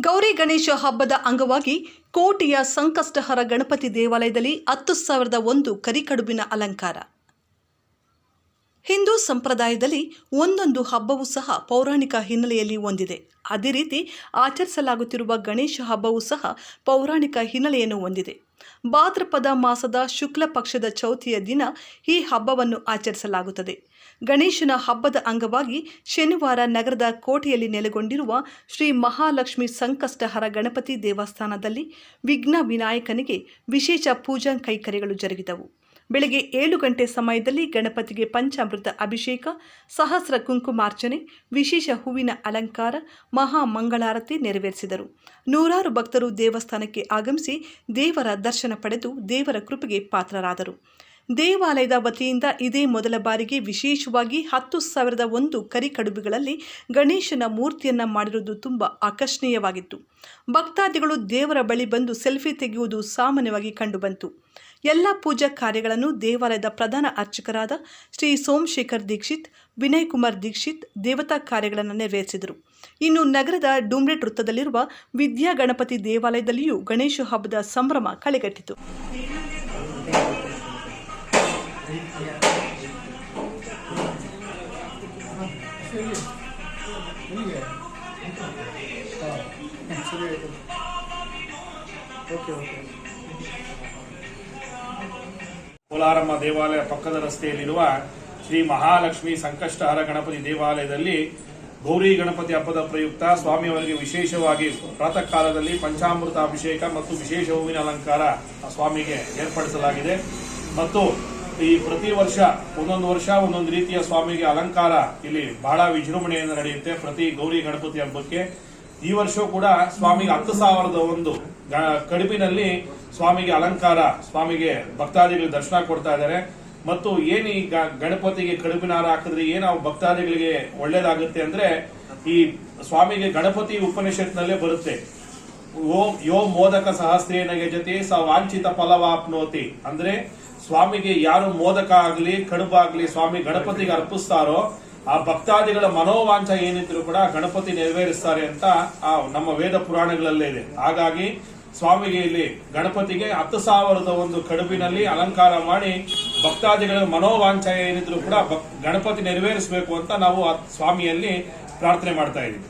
ಗೌರಿ ಗಣೇಶ ಹಬ್ಬದ ಅಂಗವಾಗಿ ಕೋಟೆಯ ಸಂಕಷ್ಟಹರ ಗಣಪತಿ ದೇವಾಲಯದಲ್ಲಿ ಹತ್ತು ಸಾವಿರದ ಒಂದು ಕರಿಕಡುಬಿನ ಅಲಂಕಾರ. ಹಿಂದೂ ಸಂಪ್ರದಾಯದಲ್ಲಿ ಒಂದೊಂದು ಹಬ್ಬವೂ ಸಹ ಪೌರಾಣಿಕ ಹಿನ್ನೆಲೆಯಲ್ಲಿ ಹೊಂದಿದೆ ಅದೇ ರೀತಿ ಆಚರಿಸಲಾಗುತ್ತಿರುವ ಗಣೇಶ ಹಬ್ಬವೂ ಸಹ ಪೌರಾಣಿಕ ಹಿನ್ನೆಲೆಯನ್ನು ಹೊಂದಿದೆ. ಭಾದ್ರಪದ ಮಾಸದ ಶುಕ್ಲ ಪಕ್ಷದ ಚೌತಿಯ ದಿನ ಈ ಹಬ್ಬವನ್ನು ಆಚರಿಸಲಾಗುತ್ತದೆ. ಗಣೇಶನ ಹಬ್ಬದ ಅಂಗವಾಗಿ ಶನಿವಾರ ನಗರದ ಕೋಟೆಯಲ್ಲಿ ನೆಲೆಗೊಂಡಿರುವ ಶ್ರೀ ಮಹಾಲಕ್ಷ್ಮಿ ಸಂಕಷ್ಟಹರ ಗಣಪತಿ ದೇವಸ್ಥಾನದಲ್ಲಿ ವಿಘ್ನ ವಿನಾಯಕನಿಗೆ ವಿಶೇಷ ಪೂಜಾ ಕೈಕರ್ಯಗಳು ಜರುಗಿದವು. ಬೆಳಗ್ಗೆ ಏಳು ಗಂಟೆ ಸಮಯದಲ್ಲಿ ಗಣಪತಿಗೆ ಪಂಚಾಮೃತ ಅಭಿಷೇಕ, ಸಹಸ್ರ ಕುಂಕುಮಾರ್ಚನೆ, ವಿಶೇಷ ಹೂವಿನ ಅಲಂಕಾರ, ಮಹಾ ಮಂಗಳಾರತಿ ನೆರವೇರಿಸಿದರು. ನೂರಾರು ಭಕ್ತರು ದೇವಸ್ಥಾನಕ್ಕೆ ಆಗಮಿಸಿ ದೇವರ ದರ್ಶನ ಪಡೆದು ದೇವರ ಕೃಪೆಗೆ ಪಾತ್ರರಾದರು. ದೇವಾಲಯದ ವತಿಯಿಂದ ಇದೇ ಮೊದಲ ಬಾರಿಗೆ ವಿಶೇಷವಾಗಿ ಹತ್ತು ಸಾವಿರದ ಒಂದು ಕರಿಕಡುಬುಗಳಲ್ಲಿ ಗಣೇಶನ ಮೂರ್ತಿಯನ್ನು ಮಾಡಿರುವುದು ತುಂಬ ಆಕರ್ಷಣೀಯವಾಗಿತ್ತು. ಭಕ್ತಾದಿಗಳು ದೇವರ ಬಳಿ ಬಂದು ಸೆಲ್ಫಿ ತೆಗೆಯುವುದು ಸಾಮಾನ್ಯವಾಗಿ ಕಂಡುಬಂತು. ಎಲ್ಲ ಪೂಜಾ ಕಾರ್ಯಗಳನ್ನು ದೇವಾಲಯದ ಪ್ರಧಾನ ಅರ್ಚಕರಾದ ಶ್ರೀ ಸೋಮಶೇಖರ್ ದೀಕ್ಷಿತ್, ವಿನಯ್ ಕುಮಾರ್ ದೀಕ್ಷಿತ್ ದೇವತಾ ಕಾರ್ಯಗಳನ್ನು ನೆರವೇರಿಸಿದರು. ಇನ್ನು ನಗರದ ಡೂಮ್ರೆಟ್ ವೃತ್ತದಲ್ಲಿರುವ ವಿದ್ಯಾ ಗಣಪತಿ ದೇವಾಲಯದಲ್ಲಿಯೂ ಗಣೇಶ ಹಬ್ಬದ ಸಂಭ್ರಮ ಕಳೆಗಟ್ಟಿತು. Okay okay. ಕೋಲಾರಮ್ಮ ದೇವಾಲಯ ಪಕ್ಕದ ರಸ್ತೆಯಲ್ಲಿರುವ ಶ್ರೀ ಮಹಾಲಕ್ಷ್ಮಿ ಸಂಕಷ್ಟಹರ ಗಣಪತಿ ದೇವಾಲಯದಲ್ಲಿ ಗೌರಿ ಗಣಪತಿ ಹಬ್ಬದ ಪ್ರಯುಕ್ತ ಸ್ವಾಮಿಯವರಿಗೆ ವಿಶೇಷವಾಗಿ ಪ್ರಾತಃ ಕಾಲದಲ್ಲಿ ಪಂಚಾಮೃತ ಅಭಿಷೇಕ ಮತ್ತು ವಿಶೇಷ ಹೂವಿನ ಅಲಂಕಾರ ಸ್ವಾಮಿಗೆ ಏರ್ಪಡಿಸಲಾಗಿದೆ. ಮತ್ತು ಈ ಪ್ರತಿ ವರ್ಷ ಒಂದೊಂದು ವರ್ಷ ಒಂದೊಂದು ರೀತಿಯ ಸ್ವಾಮಿಗೆ ಅಲಂಕಾರ ಇಲ್ಲಿ ಬಹಳ ವಿಜೃಂಭಣೆಯಿಂದ ನಡೆಯುತ್ತೆ ಪ್ರತಿ ಗೌರಿ ಗಣಪತಿ ಹಬ್ಬಕ್ಕೆ. ಈ ವರ್ಷವೂ ಕೂಡ ಸ್ವಾಮಿಗೆ ಹತ್ತು ಸಾವಿರದ ಒಂದು ಕಡುಬಿನಲ್ಲಿ ಸ್ವಾಮಿಗೆ ಅಲಂಕಾರ, ಸ್ವಾಮಿಗೆ ಭಕ್ತಾದಿಗಳಿಗೆ ದರ್ಶನ ಕೊಡ್ತಾ ಇದ್ದಾರೆ. ಮತ್ತು ಏನು ಈ ಗಣಪತಿಗೆ ಕಡುಬಿನ ಹಾರ ಹಾಕಿದ್ರೆ ಏನು ಭಕ್ತಾದಿಗಳಿಗೆ ಒಳ್ಳೇದಾಗುತ್ತೆ ಅಂದ್ರೆ ಈ ಸ್ವಾಮಿಗೆ ಗಣಪತಿ ಉಪನಿಷತ್ನಲ್ಲೇ ಬರುತ್ತೆ. ಓಂ, ಯೋ ಮೋದಕ ಸಹಸ್ರೇನ ಯಜತಿ ಸ ವಾಂಛಿತ ಫಲವಾಪ್ನೋತಿ. ಅಂದ್ರೆ ಸ್ವಾಮಿಗೆ ಯಾರು ಮೋದಕ ಆಗ್ಲಿ, ಕಡುಬಾಗ್ಲಿ ಸ್ವಾಮಿ ಗಣಪತಿಗೆ ಅರ್ಪಿಸ್ತಾರೋ ಆ ಭಕ್ತಾದಿಗಳ ಮನೋವಾಂಛ ಏನಿದ್ರು ಕೂಡ ಗಣಪತಿ ನೆರವೇರಿಸ್ತಾರೆ ಅಂತ ಆ ನಮ್ಮ ವೇದ ಪುರಾಣಗಳಲ್ಲೇ ಇದೆ. ಹಾಗಾಗಿ ಸ್ವಾಮಿಗೆ ಇಲ್ಲಿ ಗಣಪತಿಗೆ ಹತ್ತು ಸಾವಿರದ ಒಂದು ಕಡುಬಿನಲ್ಲಿ ಅಲಂಕಾರ ಮಾಡಿ ಭಕ್ತಾದಿಗಳ ಮನೋವಾಂಛ ಏನಿದ್ರು ಕೂಡ ಗಣಪತಿ ನೆರವೇರಿಸಬೇಕು ಅಂತ ನಾವು ಸ್ವಾಮಿಯಲ್ಲಿ ಪ್ರಾರ್ಥನೆ ಮಾಡ್ತಾ ಇದ್ದೀವಿ.